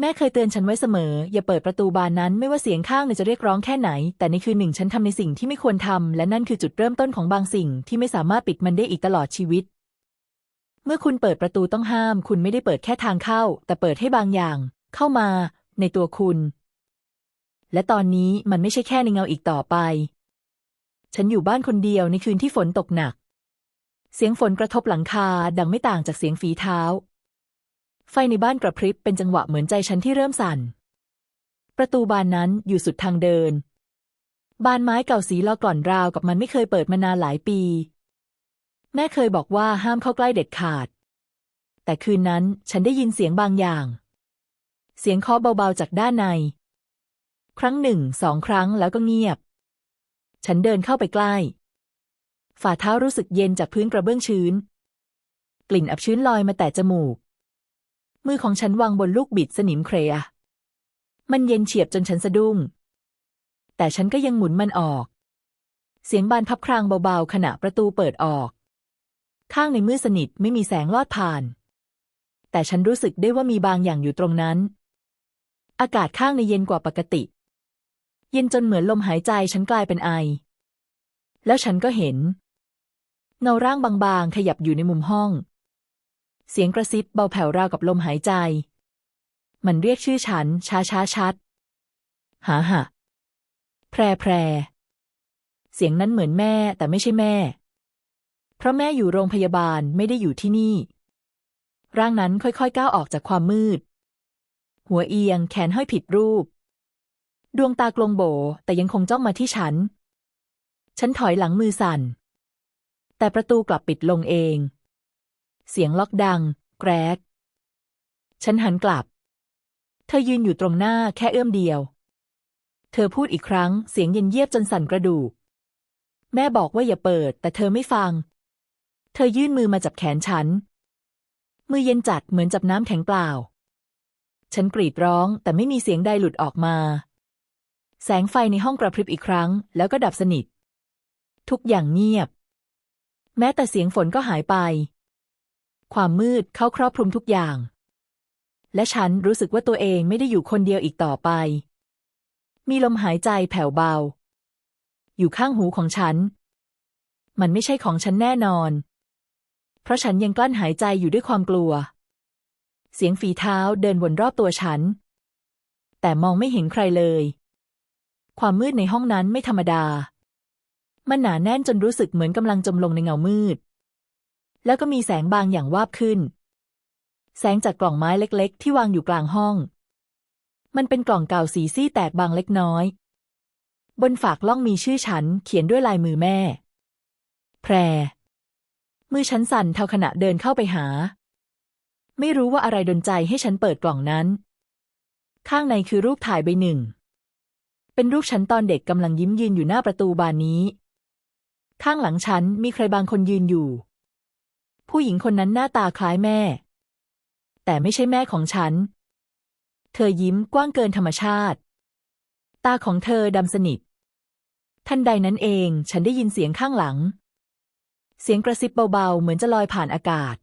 แม่เคยเตือนฉันไว้เสมอ อย่าเปิดประตูบานนั้นไม่ว่าเสียงข้างในจะเรียกร้องแค่ไหน แต่ในคืนหนึ่งฉันทำในสิ่งที่ไม่ควรทำและนั่นคือจุดเริ่มต้นของบางสิ่งที่ไม่สามารถปิดมันได้อีกตลอดชีวิต เมื่อคุณเปิดประตูต้องห้าม คุณไม่ได้เปิดแค่ทางเข้า แต่เปิดให้บางอย่าง เข้ามา ในตัวคุณ และตอนนี้มันไม่ใช่แค่ในเงาอีกต่อไป ฉันอยู่บ้านคนเดียวในคืนที่ฝนตกหนัก เสียงฝนกระทบหลังคาดังไม่ต่างจากเสียงฝีเท้า ไฟในบ้านกระพริบเป็นจังหวะเหมือนใจฉันที่เริ่มสั่น ประตูบานนั้นอยู่สุดทางเดิน บานไม้เก่าสีลอกล่อนราวกับมันไม่เคยเปิดมานานหลายปี แม่เคยบอกว่าห้ามเข้าใกล้เด็ดขาด แต่คืนนั้นฉันได้ยินเสียงบางอย่าง เสียงเคาะเบาๆจากด้านใน ครั้งหนึ่งสองครั้งแล้วก็เงียบ ฉันเดินเข้าไปใกล้ ฝ่าเท้ารู้สึกเย็นจากพื้นกระเบื้องชื้น กลิ่นอับชื้นลอยมาแต่จมูก มือของฉันวางบนลูกบิดสนิมเครียมันเย็นเฉียบจนฉันสะดุ้ง แต่ฉันก็ยังหมุนมันออก เสียงบานพับครางเบาๆ ขณะประตูเปิดออก ข้างในมืดสนิทไม่มีแสงลอดผ่าน แต่ฉันรู้สึกได้ว่ามีบางอย่างอยู่ตรงนั้น อากาศข้างในเย็นกว่าปกติ เย็นจนเหมือนลมหายใจฉันกลายเป็นไอ แล้วฉันก็เห็นเงาร่างบางๆ ขยับอยู่ในมุมห้อง เสียงกระซิบเบาแผ่วราวกับลมหายใจ มันเรียกชื่อฉัน ช้าช้าชัด หาหะแพรแพรเสียงนั้นเหมือนแม่แต่ไม่ใช่แม่ เพราะแม่อยู่โรงพยาบาลไม่ได้อยู่ที่นี่ ร่างนั้นค่อยๆก้าวออกจากความมืด หัวเอียงแขนห้อยผิดรูป ดวงตากลงโบแต่ยังคงจ้องมาที่ฉัน ฉันถอยหลังมือสั่น แต่ประตูกลับปิดลงเอง เสียงล็อกดัง แกรก ฉันหันกลับ เธอยืนอยู่ตรงหน้าแค่เอื้อมเดียว เธอพูดอีกครั้งเสียงเย็นเยียบจนสั่นกระดูก แม่บอกว่าอย่าเปิด แต่เธอไม่ฟัง เธอยื่นมือมาจับแขนฉัน มือเย็นจัดเหมือนจับน้ำแข็งเปล่า ฉันกรีดร้องแต่ไม่มีเสียงใดหลุดออกมา แสงไฟในห้องกระพริบอีกครั้ง แล้วก็ดับสนิท ทุกอย่างเงียบ แม้แต่เสียงฝนก็หายไป ความมืดเข้าครอบคลุมทุกอย่าง และฉันรู้สึกว่าตัวเองไม่ได้อยู่คนเดียวอีกต่อไป มีลมหายใจแผ่วเบา อยู่ข้างหูของฉัน มันไม่ใช่ของฉันแน่นอน เพราะฉันยังกลั้นหายใจอยู่ด้วยความกลัว เสียงฝีเท้าเดินวนรอบตัวฉัน แต่มองไม่เห็นใครเลย ความมืดในห้องนั้นไม่ธรรมดา มันหนาแน่นจนรู้สึกเหมือนกำลังจมลงในเงามืด แล้วก็มีแสงบางอย่างวาบขึ้น แสงจากกล่องไม้เล็กๆ ที่วางอยู่กลางห้อง มันเป็นกล่องเก่าสีซี่แตกบางเล็กน้อย บนฝากล่องมีชื่อฉันเขียนด้วยลายมือแม่ แพร มือฉันสั่นเท่าขณะเดินเข้าไปหา ไม่รู้ว่าอะไรดนใจให้ฉันเปิดกล่องนั้น ข้างในคือรูปถ่ายใบหนึ่ง เป็นรูปฉันตอนเด็กกำลังยิ้มยืนอยู่หน้าประตูบานนี้ ข้างหลังฉันมีใครบางคนยืนอยู่ ผู้หญิงคนนั้นหน้าตาคล้ายแม่ แต่ไม่ใช่แม่ของฉัน เธอยิ้มกว้างเกินธรรมชาติ ตาของเธอดำสนิท ทันใดนั้นเองฉันได้ยินเสียงข้างหลัง เสียงกระซิบเบาๆ เหมือนจะลอยผ่านอากาศ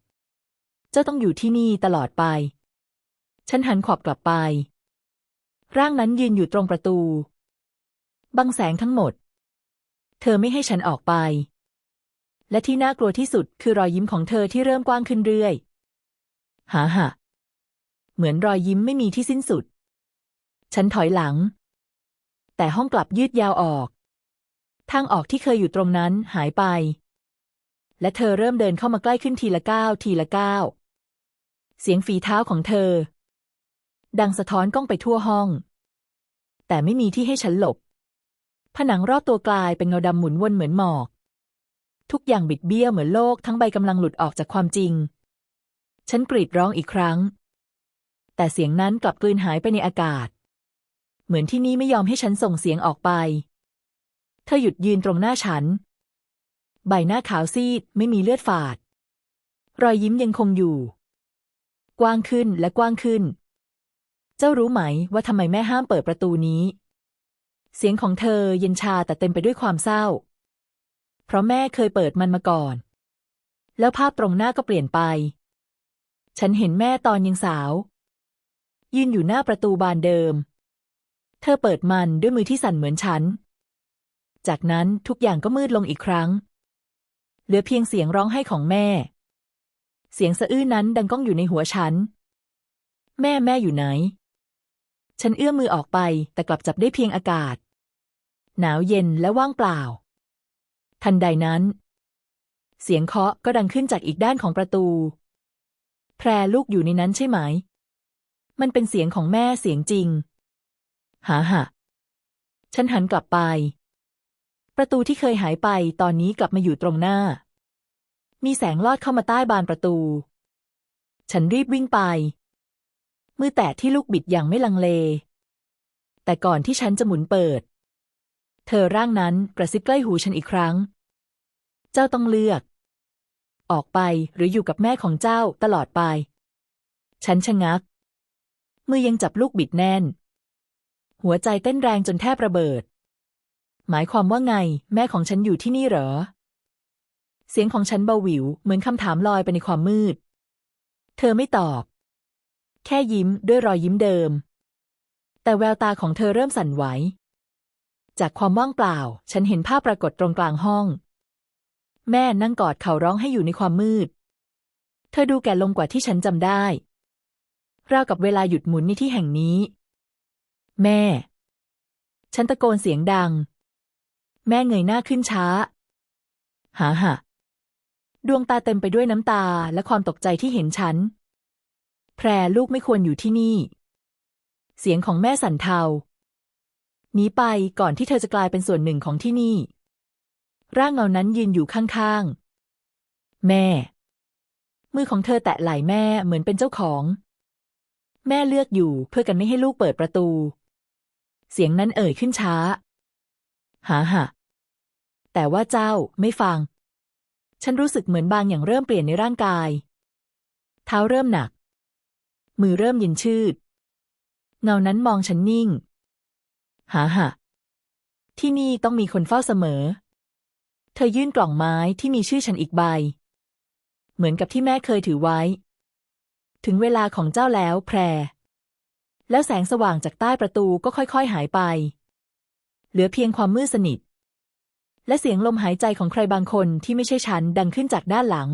เจ้าต้องอยู่ที่นี่ตลอดไป ฉันหันขวับกลับไป ร่างนั้นยืนอยู่ตรงประตู บังแสงทั้งหมด เธอไม่ให้ฉันออกไป และที่น่ากลัวที่สุดคือรอยยิ้มของเธอที่เริ่มกว้างขึ้นเรื่อยหาหะเหมือนรอยยิ้มไม่มีที่สิ้นสุด ฉันถอยหลัง แต่ห้องกลับยืดยาวออก ทางออกที่เคยอยู่ตรงนั้นหายไป และเธอเริ่มเดินเข้ามาใกล้ขึ้นทีละก้าวทีละก้าวเสียงฝีเท้าของเธอ ดังสะท้อนกล้องไปทั่วห้อง แต่ไม่มีที่ให้ฉันหลบ ผนังรอบตัวกลายเป็นเงาดำหมุนวนเหมือนหมอก ทุกอย่างบิดเบี้ยวเหมือนโลกทั้งใบกำลังหลุดออกจากความจริง ฉันกรีดร้องอีกครั้ง แต่เสียงนั้นกลับกลืนหายไปในอากาศ เหมือนที่นี่ไม่ยอมให้ฉันส่งเสียงออกไป เธอหยุดยืนตรงหน้าฉัน ใบหน้าขาวซีดไม่มีเลือดฝาด รอยยิ้มยังคงอยู่ กว้างขึ้นและกว้างขึ้น เจ้ารู้ไหมว่าทำไมแม่ห้ามเปิดประตูนี้ เสียงของเธอเย็นชาแต่เต็มไปด้วยความเศร้า เพราะแม่เคยเปิดมันมาก่อน แล้วภาพตรงหน้าก็เปลี่ยนไป ฉันเห็นแม่ตอนยังสาว ยืนอยู่หน้าประตูบานเดิม เธอเปิดมันด้วยมือที่สั่นเหมือนฉัน จากนั้นทุกอย่างก็มืดลงอีกครั้ง เหลือเพียงเสียงร้องไห้ของแม่ เสียงสะอื้นนั้นดังก้องอยู่ในหัวฉัน แม่แม่อยู่ไหน ฉันเอื้อมมือออกไปแต่กลับจับได้เพียงอากาศ หนาวเย็นและว่างเปล่า ทันใดนั้น เสียงเคาะก็ดังขึ้นจากอีกด้านของประตู แพรลูกอยู่ในนั้นใช่ไหม มันเป็นเสียงของแม่เสียงจริง หาหะฉันหันกลับไป ประตูที่เคยหายไปตอนนี้กลับมาอยู่ตรงหน้า มีแสงลอดเข้ามาใต้บานประตู ฉันรีบวิ่งไป มือแตะที่ลูกบิดอย่างไม่ลังเล แต่ก่อนที่ฉันจะหมุนเปิด เธอร่างนั้นกระซิบใกล้หูฉันอีกครั้ง เจ้าต้องเลือก ออกไปหรืออยู่กับแม่ของเจ้าตลอดไป ฉันชะงัก มือยังจับลูกบิดแน่น หัวใจเต้นแรงจนแทบระเบิด หมายความว่าไง แม่ของฉันอยู่ที่นี่เหรอ เสียงของฉันเบาหวิว เหมือนคำถามลอยไปในความมืด เธอไม่ตอบ แค่ยิ้มด้วยรอยยิ้มเดิม แต่แววตาของเธอเริ่มสั่นไหว จากความว่างเปล่า ฉันเห็นภาพปรากฏตรงกลางห้อง แม่นั่งกอดเขาร้องให้อยู่ในความมืด เธอดูแก่ลงกว่าที่ฉันจำได้ราวกับเวลาหยุดหมุนในที่แห่งนี้ แม่ ฉันตะโกนเสียงดัง แม่เงยหน้าขึ้นช้า หาหะดวงตาเต็มไปด้วยน้ำตาและความตกใจที่เห็นฉัน แพรลูกไม่ควรอยู่ที่นี่ เสียงของแม่สั่นเทา หนีไปก่อนที่เธอจะกลายเป็นส่วนหนึ่งของที่นี่ ร่างเงานั้นยืนอยู่ข้างๆ แม่ มือของเธอแตะไหล่แม่เหมือนเป็นเจ้าของ แม่เลือกอยู่เพื่อกันไม่ให้ลูกเปิดประตู เสียงนั้นเอ่ยขึ้นช้า หาหะแต่ว่าเจ้าไม่ฟัง ฉันรู้สึกเหมือนบางอย่างเริ่มเปลี่ยนในร่างกาย เท้าเริ่มหนัก มือเริ่มเย็นชืด เงานั้นมองฉันนิ่ง หาหะที่นี่ต้องมีคนเฝ้าเสมอ เธอยื่นกล่องไม้ที่มีชื่อฉันอีกใบ เหมือนกับที่แม่เคยถือไว้ ถึงเวลาของเจ้าแล้วแพร แล้วแสงสว่างจากใต้ประตูก็ค่อยๆหายไป เหลือเพียงความมืดสนิท และเสียงลมหายใจของใครบางคนที่ไม่ใช่ฉันดังขึ้นจากด้านหลัง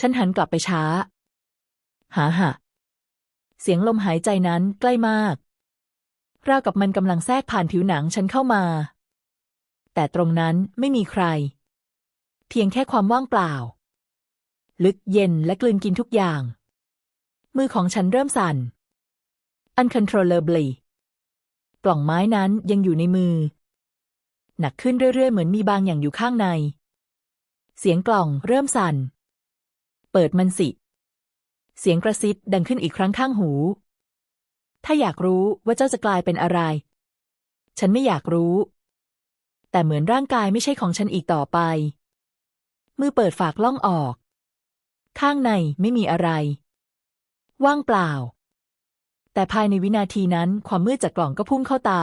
ฉันหันกลับไปช้า หาหะเสียงลมหายใจนั้นใกล้มาก ราวกับมันกำลังแทรกผ่านผิวหนังฉันเข้ามา แต่ตรงนั้นไม่มีใคร เพียงแค่ความว่างเปล่า ลึกเย็นและกลืนกินทุกอย่าง มือของฉันเริ่มสั่น uncontrollably กล่องไม้นั้นยังอยู่ในมือ หนักขึ้นเรื่อยๆ เหมือนมีบางอย่างอยู่ข้างใน เสียงกล่องเริ่มสั่น เปิดมันสิ เสียงกระซิบดังขึ้นอีกครั้งข้างหู ถ้าอยากรู้ว่าเจ้าจะกลายเป็นอะไร ฉันไม่อยากรู้ แต่เหมือนร่างกายไม่ใช่ของฉันอีกต่อไป มือเปิดฝากล่องออก ข้างในไม่มีอะไร ว่างเปล่า แต่ภายในวินาทีนั้นความมืดจากกล่องก็พุ่งเข้าตา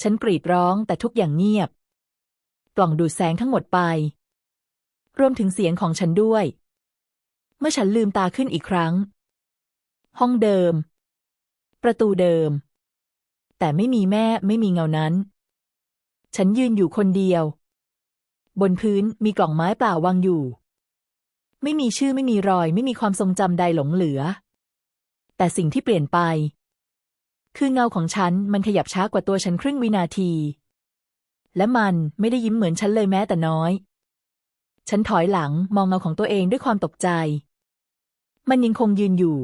ฉันกรีดร้องแต่ทุกอย่างเงียบ กล่องดูดแสงทั้งหมดไป รวมถึงเสียงของฉันด้วย เมื่อฉันลืมตาขึ้นอีกครั้ง ห้องเดิม ประตูเดิม แต่ไม่มีแม่ไม่มีเงานั้น ฉันยืนอยู่คนเดียว บนพื้นมีกล่องไม้เปล่าวางอยู่ ไม่มีชื่อไม่มีรอย ไม่มีความทรงจำใดหลงเหลือ แต่สิ่งที่เปลี่ยนไป คือเงาของฉันมันขยับช้ากว่าตัวฉันครึ่งวินาที และมันไม่ได้ยิ้มเหมือนฉันเลยแม้แต่น้อย ฉันถอยหลังมองเงาของตัวเองด้วยความตกใจ มันยังคงยืนอยู่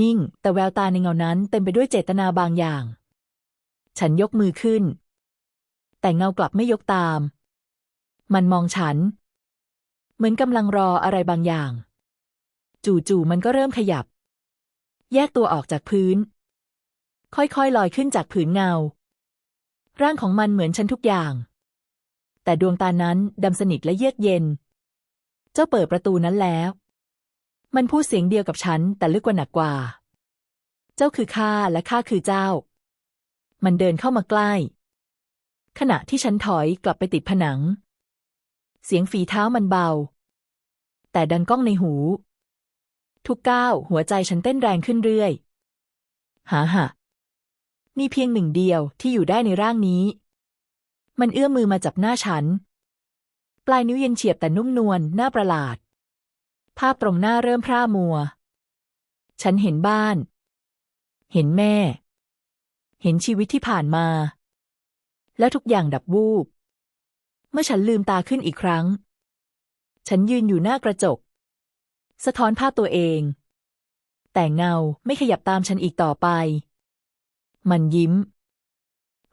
นิ่ง แต่แววตาในเงานั้นเต็มไปด้วยเจตนาบางอย่าง ฉันยกมือขึ้น แต่เงากลับไม่ยกตาม มันมองฉัน เหมือนกำลังรออะไรบางอย่าง จู่ๆมันก็เริ่มขยับ แยกตัวออกจากพื้น ค่อยๆลอยขึ้นจากผืนเงา ร่างของมันเหมือนฉันทุกอย่าง แต่ดวงตานั้นดำสนิทและเยือกเย็น เจ้าเปิดประตูนั้นแล้ว มันพูดเสียงเดียวกับฉัน แต่ลึกกว่าหนักกว่า เจ้าคือข้าและข้าคือเจ้า มันเดินเข้ามาใกล้ ขณะที่ฉันถอยกลับไปติดผนัง เสียงฝีเท้ามันเบา แต่ดังก้องในหู ทุกก้าวหัวใจฉันเต้นแรงขึ้นเรื่อยหาหะมีเพียงหนึ่งเดียวที่อยู่ได้ในร่างนี้ มันเอื้อมมือมาจับหน้าฉัน ปลายนิ้วเย็นเฉียบแต่นุ่มนวลน่าประหลาด ภาพตรงหน้าเริ่มพร่ามัว ฉันเห็นบ้าน เห็นแม่ เห็นชีวิตที่ผ่านมา แล้วทุกอย่างดับวูบ เมื่อฉันลืมตาขึ้นอีกครั้ง ฉันยืนอยู่หน้ากระจก สะท้อนภาพตัวเอง แต่เงาไม่ขยับตามฉันอีกต่อไป มันยิ้ม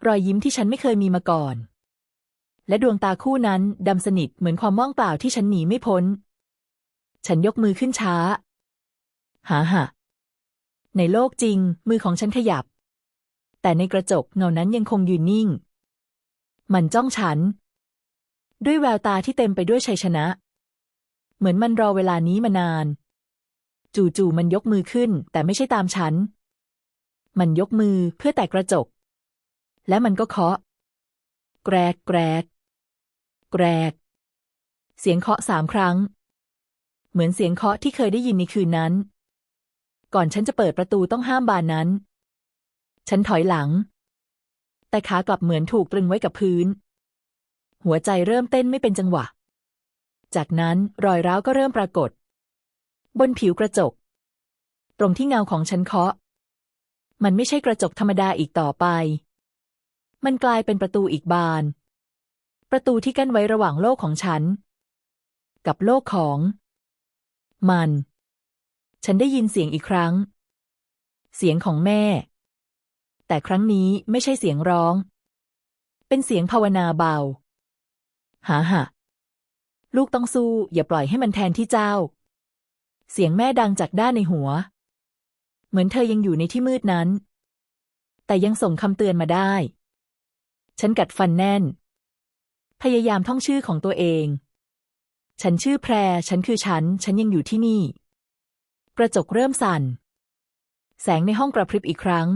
รอยยิ้มที่ฉันไม่เคยมีมาก่อน และดวงตาคู่นั้นดำสนิทเหมือนความว่างเปล่าที่ฉันหนีไม่พ้น ฉันยกมือขึ้นช้า หาหะในโลกจริง มือของฉันขยับ แต่ในกระจกเงานั้นยังคงยืนนิ่ง มันจ้องฉัน ด้วยแววตาที่เต็มไปด้วยชัยชนะ เหมือนมันรอเวลานี้มานาน จู่ๆมันยกมือขึ้น แต่ไม่ใช่ตามฉัน มันยกมือเพื่อแตะกระจก และมันก็เคาะ แกรกแกรกแกรก เสียงเคาะสามครั้ง เหมือนเสียงเคาะที่เคยได้ยินในคืนนั้น ก่อนฉันจะเปิดประตูต้องห้ามบานนั้น ฉันถอยหลัง แต่ขากลับเหมือนถูกตรึงไว้กับพื้น หัวใจเริ่มเต้นไม่เป็นจังหวะ จากนั้นรอยร้าวก็เริ่มปรากฏ บนผิวกระจก ตรงที่เงาของฉันเคาะ มันไม่ใช่กระจกธรรมดาอีกต่อไป มันกลายเป็นประตูอีกบาน ประตูที่กั้นไว้ระหว่างโลกของฉัน กับโลกของ มัน ฉันได้ยินเสียงอีกครั้ง เสียงของแม่ แต่ครั้งนี้ไม่ใช่เสียงร้อง เป็นเสียงภาวนาเบา หาหะลูกต้องสู้ อย่าปล่อยให้มันแทนที่เจ้า เสียงแม่ดังจากด้านในหัว เหมือนเธอยังอยู่ในที่มืดนั้น แต่ยังส่งคำเตือนมาได้ ฉันกัดฟันแน่น พยายามท่องชื่อของตัวเอง ฉันชื่อแพร ฉันคือฉัน ฉันยังอยู่ที่นี่ กระจกเริ่มสั่น แสงในห้องกระพริบอีกครั้ง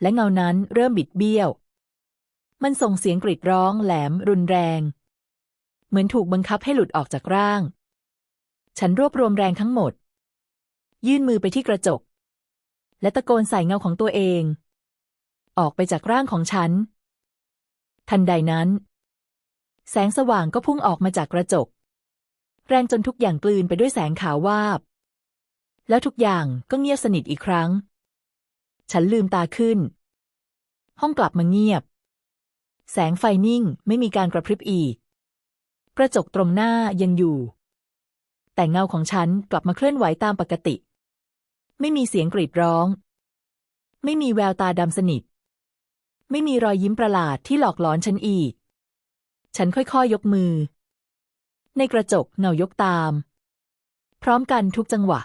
และเงานั้นเริ่มบิดเบี้ยว มันส่งเสียงกรีดร้องแหลมรุนแรง เหมือนถูกบังคับให้หลุดออกจากร่าง ฉันรวบรวมแรงทั้งหมด ยื่นมือไปที่กระจก และตะโกนใส่เงาของตัวเอง ออกไปจากร่างของฉัน ทันใดนั้นแสงสว่างก็พุ่งออกมาจากกระจก แรงจนทุกอย่างกลืนไปด้วยแสงขาววาบ แล้วทุกอย่างก็เงียบสนิทอีกครั้ง ฉันลืมตาขึ้น ห้องกลับมาเงียบ แสงไฟนิ่งไม่มีการกระพริบอีก กระจกตรงหน้ายังอยู่ แต่เงาของฉันกลับมาเคลื่อนไหวตามปกติ ไม่มีเสียงกรีดร้อง ไม่มีแววตาดำสนิท ไม่มีรอยยิ้มประหลาดที่หลอกหลอนฉันอีก ฉันค่อยๆยยกมือ ในกระจกเงายกตาม พร้อมกันทุกจังหวะ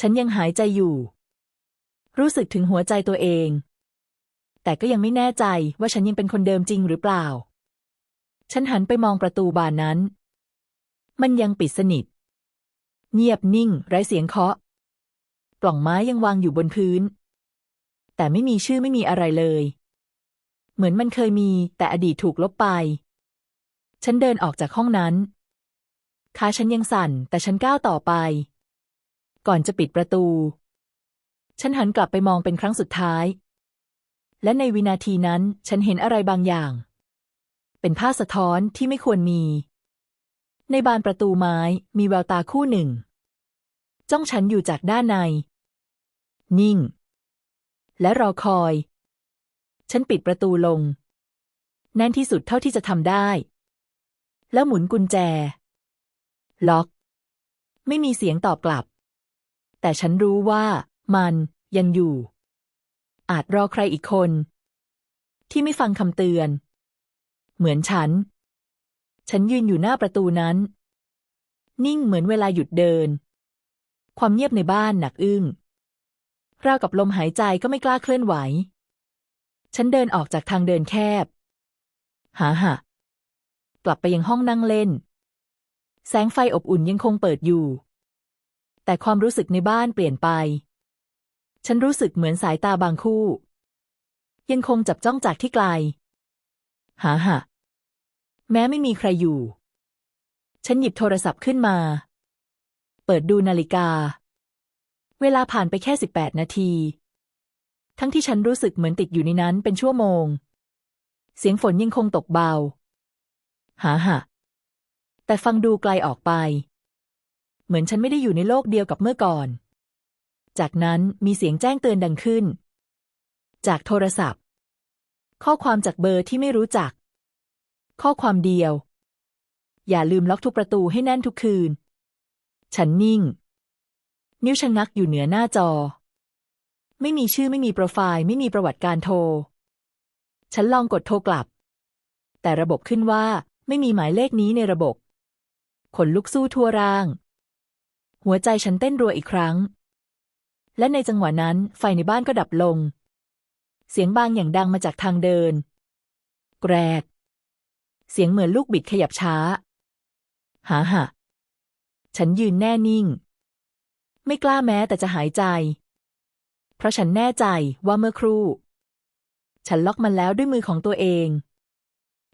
ฉันยังหายใจอยู่ รู้สึกถึงหัวใจตัวเอง แต่ก็ยังไม่แน่ใจว่าฉันยังเป็นคนเดิมจริงหรือเปล่า ฉันหันไปมองประตูบานนั้น มันยังปิดสนิท เงียบนิ่ง ไร้เสียงเคาะกล่องไม้ยังวางอยู่บนพื้น แต่ไม่มีชื่อไม่มีอะไรเลย เหมือนมันเคยมีแต่อดีตถูกลบไปฉันเดินออกจากห้องนั้น ขาฉันยังสั่น แต่ฉันก้าวต่อไป ก่อนจะปิดประตู ฉันหันกลับไปมองเป็นครั้งสุดท้าย และในวินาทีนั้นฉันเห็นอะไรบางอย่าง เป็นผ้าสะท้อนที่ไม่ควรมี ในบานประตูไม้มีแววตาคู่หนึ่ง จ้องฉันอยู่จากด้านใน นิ่ง และรอคอย ฉันปิดประตูลง แน่นที่สุดเท่าที่จะทำได้ แล้วหมุนกุญแจ ล็อก ไม่มีเสียงตอบกลับ แต่ฉันรู้ว่ามันยังอยู่ อาจรอใครอีกคน ที่ไม่ฟังคำเตือน เหมือนฉัน ฉันยืนอยู่หน้าประตูนั้น นิ่งเหมือนเวลาหยุดเดิน ความเงียบในบ้านหนักอึ้งราวกับลมหายใจก็ไม่กล้าเคลื่อนไหว ฉันเดินออกจากทางเดินแคบ หาหะกลับไปยังห้องนั่งเล่น แสงไฟอบอุ่นยังคงเปิดอยู่ แต่ความรู้สึกในบ้านเปลี่ยนไป ฉันรู้สึกเหมือนสายตาบางคู่ ยังคงจับจ้องจากที่ไกล หาหะแม้ไม่มีใครอยู่ ฉันหยิบโทรศัพท์ขึ้นมา เปิดดูนาฬิกา เวลาผ่านไปแค่สิบแปดนาที ทั้งที่ฉันรู้สึกเหมือนติดอยู่ในนั้นเป็นชั่วโมง เสียงฝนยังคงตกเบา หาหะ แต่ฟังดูไกลออกไป เหมือนฉันไม่ได้อยู่ในโลกเดียวกับเมื่อก่อน จากนั้นมีเสียงแจ้งเตือนดังขึ้น จากโทรศัพท์ ข้อความจากเบอร์ที่ไม่รู้จัก ข้อความเดียว อย่าลืมล็อกทุกประตูให้แน่นทุกคืน ฉันนิ่ง นิ้วชะงักอยู่เหนือหน้าจอ ไม่มีชื่อไม่มีโปรไฟล์ไม่มีประวัติการโทร ฉันลองกดโทรกลับ แต่ระบบขึ้นว่าไม่มีหมายเลขนี้ในระบบ ขนลุกสู้ทั่วร่าง หัวใจฉันเต้นรัวอีกครั้ง และในจังหวะนั้นไฟในบ้านก็ดับลง เสียงบางอย่างดังมาจากทางเดิน แกรก เสียงเหมือนลูกบิดขยับช้า หาหะฉันยืนแน่นิ่ง ไม่กล้าแม้แต่จะหายใจ เพราะฉันแน่ใจว่าเมื่อครู่ ฉันล็อกมันแล้วด้วยมือของตัวเอง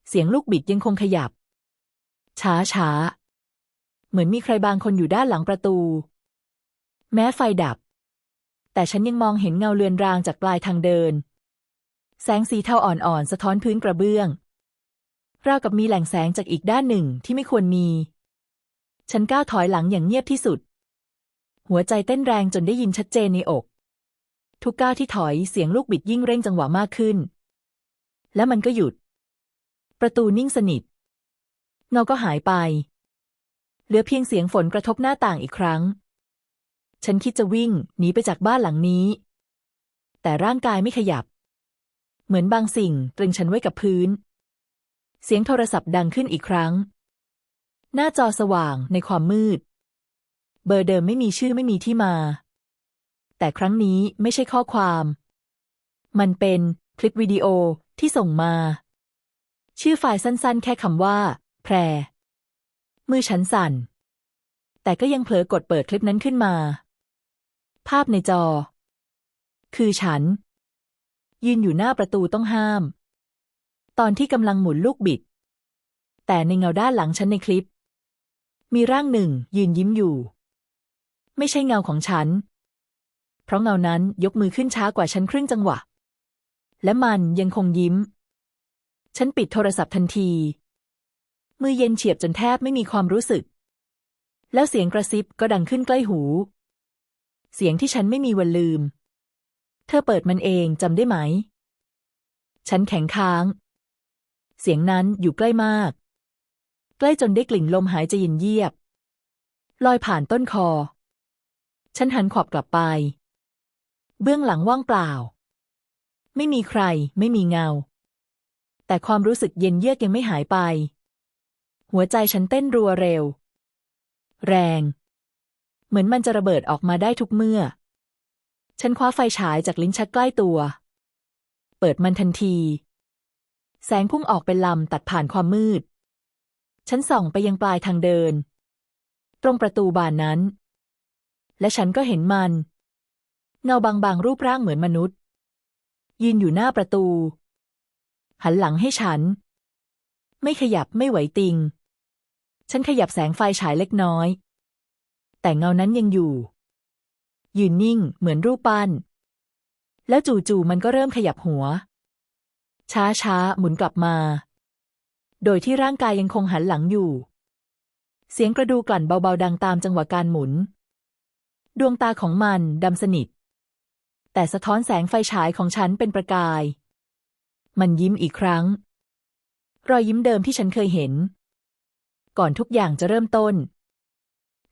เสียงลูกบิดยังคงขยับ ช้าช้า เหมือนมีใครบางคนอยู่ด้านหลังประตู แม้ไฟดับ แต่ฉันยังมองเห็นเงาเลือนรางจากปลายทางเดิน แสงสีเทาอ่อนๆ สะท้อนพื้นกระเบื้อง ราวกับมีแหล่งแสงจากอีกด้านหนึ่งที่ไม่ควรมี ฉันก้าวถอยหลังอย่างเงียบที่สุด หัวใจเต้นแรงจนได้ยินชัดเจนในอก ทุกก้าวที่ถอยเสียงลูกบิดยิ่งเร่งจังหวะมากขึ้น และมันก็หยุด ประตูนิ่งสนิทเงาก็หายไป เหลือเพียงเสียงฝนกระทบหน้าต่างอีกครั้ง ฉันคิดจะวิ่งหนีไปจากบ้านหลังนี้ แต่ร่างกายไม่ขยับ เหมือนบางสิ่งตรึงฉันไว้กับพื้น เสียงโทรศัพท์ดังขึ้นอีกครั้ง หน้าจอสว่างในความมืด เบอร์เดิมไม่มีชื่อไม่มีที่มา แต่ครั้งนี้ไม่ใช่ข้อความ มันเป็นคลิปวิดีโอที่ส่งมา ชื่อไฟล์สั้นๆ แค่คำว่า แพร มือฉันสั่น แต่ก็ยังเผลอกดเปิดคลิปนั้นขึ้นมา ภาพในจอ คือฉัน ยืนอยู่หน้าประตูต้องห้าม ตอนที่กำลังหมุนลูกบิด แต่ในเงาด้านหลังฉันในคลิป มีร่างหนึ่งยืนยิ้มอยู่ ไม่ใช่เงาของฉัน เพราะเงานั้นยกมือขึ้นช้ากว่าฉันครึ่งจังหวะ และมันยังคงยิ้ม ฉันปิดโทรศัพท์ทันที มือเย็นเฉียบจนแทบไม่มีความรู้สึก แล้วเสียงกระซิบก็ดังขึ้นใกล้หู เสียงที่ฉันไม่มีวันลืม เธอเปิดมันเองจำได้ไหม ฉันแข็งค้าง เสียงนั้นอยู่ใกล้มาก ใกล้จนได้กลิ่นลมหายใจเย็นเยียบ ลอยผ่านต้นคอ ฉันหันขวับกลับไป เบื้องหลังว่างเปล่า ไม่มีใคร ไม่มีเงา แต่ความรู้สึกเย็นเยือกยังไม่หายไป หัวใจฉันเต้นรัวเร็ว แรง เหมือนมันจะระเบิดออกมาได้ทุกเมื่อ ฉันคว้าไฟฉายจากลิ้นชักใกล้ตัว เปิดมันทันที แสงพุ่งออกเป็นลำตัดผ่านความมืด ฉันส่องไปยังปลายทางเดิน ตรงประตูบานนั้น และฉันก็เห็นมัน เงาบางๆรูปร่างเหมือนมนุษย์ ยืนอยู่หน้าประตู หันหลังให้ฉันไม่ขยับไม่ไหวติง ฉันขยับแสงไฟฉายเล็กน้อย แต่เงานั้นยังอยู่ ยืนนิ่งเหมือนรูปปั้น แล้วจู่ๆมันก็เริ่มขยับหัว ช้าๆ หมุนกลับมา โดยที่ร่างกายยังคงหันหลังอยู่ เสียงกระดูกลั่นเบาๆดังตามจังหวะการหมุน ดวงตาของมันดำสนิท แต่สะท้อนแสงไฟฉายของฉันเป็นประกาย มันยิ้มอีกครั้ง รอยยิ้มเดิมที่ฉันเคยเห็น ก่อนทุกอย่างจะเริ่มต้น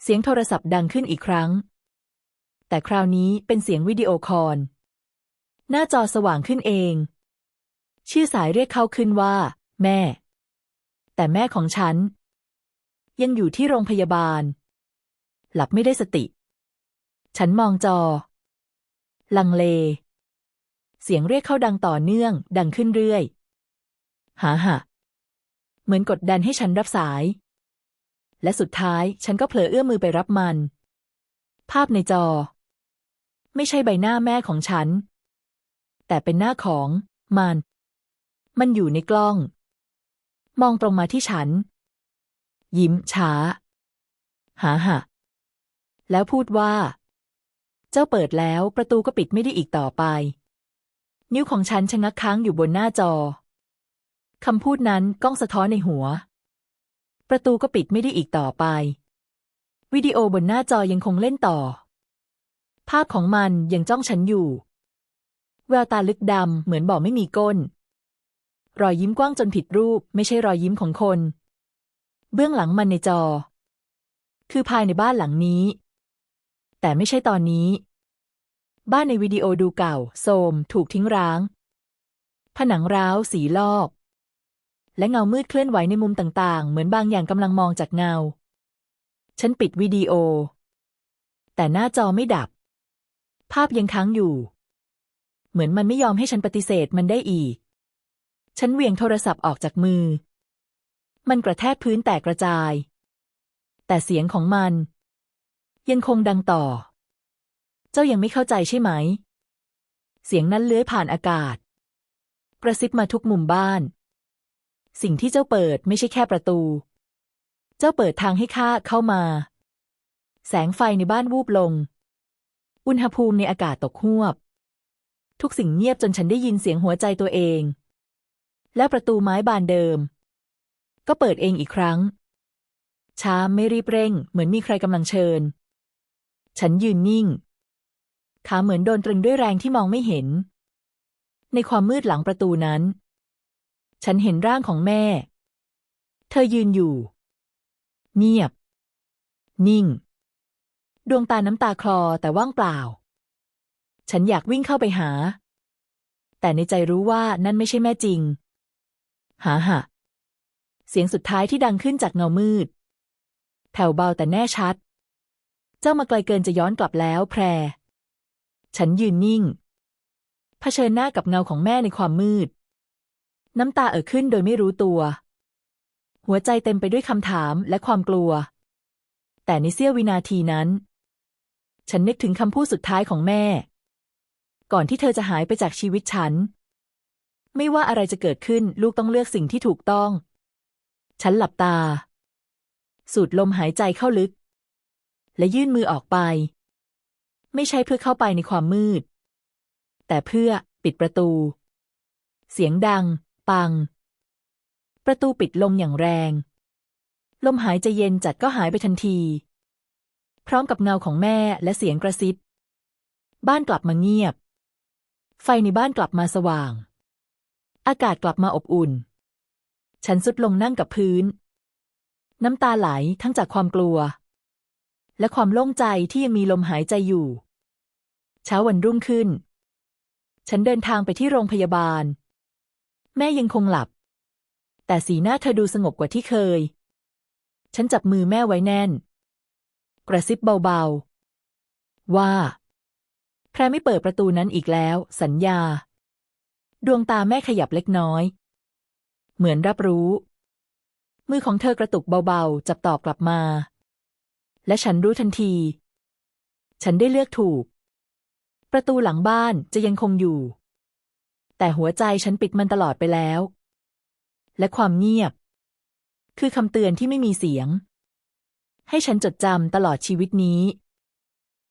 เสียงโทรศัพท์ดังขึ้นอีกครั้ง แต่คราวนี้เป็นเสียงวิดีโอคอลหน้าจอสว่างขึ้นเอง ชื่อสายเรียกเขาขึ้นว่า แม่ แต่แม่ของฉัน ยังอยู่ที่โรงพยาบาล หลับไม่ได้สติ ฉันมองจอ ลังเล เสียงเรียกเข้าดังต่อเนื่อง ดังขึ้นเรื่อย หาหะเหมือนกดดันให้ฉันรับสาย และสุดท้ายฉันก็เผลอเอื้อมมือไปรับมัน ภาพในจอ ไม่ใช่ใบหน้าแม่ของฉัน แต่เป็นหน้าของมัน มันอยู่ในกล้อง มองตรงมาที่ฉัน ยิ้มช้า หาหะแล้วพูดว่า เจ้าเปิดแล้วประตูก็ปิดไม่ได้อีกต่อไป นิ้วของฉันชะงักค้างอยู่บนหน้าจอคำพูดนั้นก้องสะท้อนในหัว ประตูก็ปิดไม่ได้อีกต่อไป วิดีโอบนหน้าจอยังคงเล่นต่อ ภาพของมันยังจ้องฉันอยู่ แววตาลึกดำเหมือนบอกไม่มีก้น รอยยิ้มกว้างจนผิดรูป ไม่ใช่รอยยิ้มของคน เบื้องหลังมันในจอ คือภายในบ้านหลังนี้ แต่ไม่ใช่ตอนนี้ บ้านในวิดีโอดูเก่า โทรมถูกทิ้งร้าง ผนังร้าวสีลอก และเงามืดเคลื่อนไหวในมุมต่างๆ เหมือนบางอย่างกำลังมองจากเงา ฉันปิดวิดีโอ แต่หน้าจอไม่ดับ ภาพยังค้างอยู่ เหมือนมันไม่ยอมให้ฉันปฏิเสธมันได้อีก ฉันเหวี่ยงโทรศัพท์ออกจากมือ มันกระแทกพื้นแตกกระจาย แต่เสียงของมัน ยังคงดังต่อ เจ้ายังไม่เข้าใจใช่ไหม เสียงนั้นเลื้อยผ่านอากาศ กระซิบมาทุกมุมบ้าน สิ่งที่เจ้าเปิดไม่ใช่แค่ประตู เจ้าเปิดทางให้ข้าเข้ามา แสงไฟในบ้านวูบลง อุณหภูมิในอากาศตกหวบ ทุกสิ่งเงียบจนฉันได้ยินเสียงหัวใจตัวเอง แล้วประตูไม้บานเดิม ก็เปิดเองอีกครั้ง ช้าไม่รีบเร่ง เหมือนมีใครกำลังเชิญ ฉันยืนนิ่ง ขาเหมือนโดนตรึงด้วยแรงที่มองไม่เห็น ในความมืดหลังประตูนั้น ฉันเห็นร่างของแม่ เธอยืนอยู่ เงียบ นิ่ง ดวงตาน้ำตาคลอแต่ว่างเปล่า ฉันอยากวิ่งเข้าไปหา แต่ในใจรู้ว่านั่นไม่ใช่แม่จริง หาหะ เสียงสุดท้ายที่ดังขึ้นจากเงามืด แผ่วเบาแต่แน่ชัด เจ้ามาไกลเกินจะย้อนกลับแล้วแพร ฉันยืนนิ่งเผชิญหน้ากับเงาของแม่ในความมืด น้ำตาเอ่อขึ้นโดยไม่รู้ตัว หัวใจเต็มไปด้วยคำถามและความกลัว แต่ในเสี้ยววินาทีนั้น ฉันนึกถึงคำพูดสุดท้ายของแม่ ก่อนที่เธอจะหายไปจากชีวิตฉัน ไม่ว่าอะไรจะเกิดขึ้นลูกต้องเลือกสิ่งที่ถูกต้อง ฉันหลับตา สูดลมหายใจเข้าลึก และยื่นมือออกไป ไม่ใช่เพื่อเข้าไปในความมืด แต่เพื่อปิดประตู เสียงดัง ปัง ประตูปิดลงอย่างแรง ลมหายใจเย็นจัดก็หายไปทันที พร้อมกับเงาของแม่และเสียงกระซิบ บ้านกลับมาเงียบ ไฟในบ้านกลับมาสว่าง อากาศกลับมาอบอุ่น ฉันสุดลงนั่งกับพื้น น้ำตาไหลทั้งจากความกลัว และความโล่งใจที่ยังมีลมหายใจอยู่ เช้าวันรุ่งขึ้น ฉันเดินทางไปที่โรงพยาบาล แม่ยังคงหลับ แต่สีหน้าเธอดูสงบกว่าที่เคย ฉันจับมือแม่ไว้แน่น กระซิบเบาๆ ว่า แพรไม่เปิดประตูนั้นอีกแล้ว สัญญา ดวงตาแม่ขยับเล็กน้อย เหมือนรับรู้ มือของเธอกระตุกเบาๆ จับตอบกลับมา และฉันรู้ทันที ฉันได้เลือกถูก ประตูหลังบ้านจะยังคงอยู่ แต่หัวใจฉันปิดมันตลอดไปแล้ว และความเงียบ คือคำเตือนที่ไม่มีเสียง ให้ฉันจดจำตลอดชีวิตนี้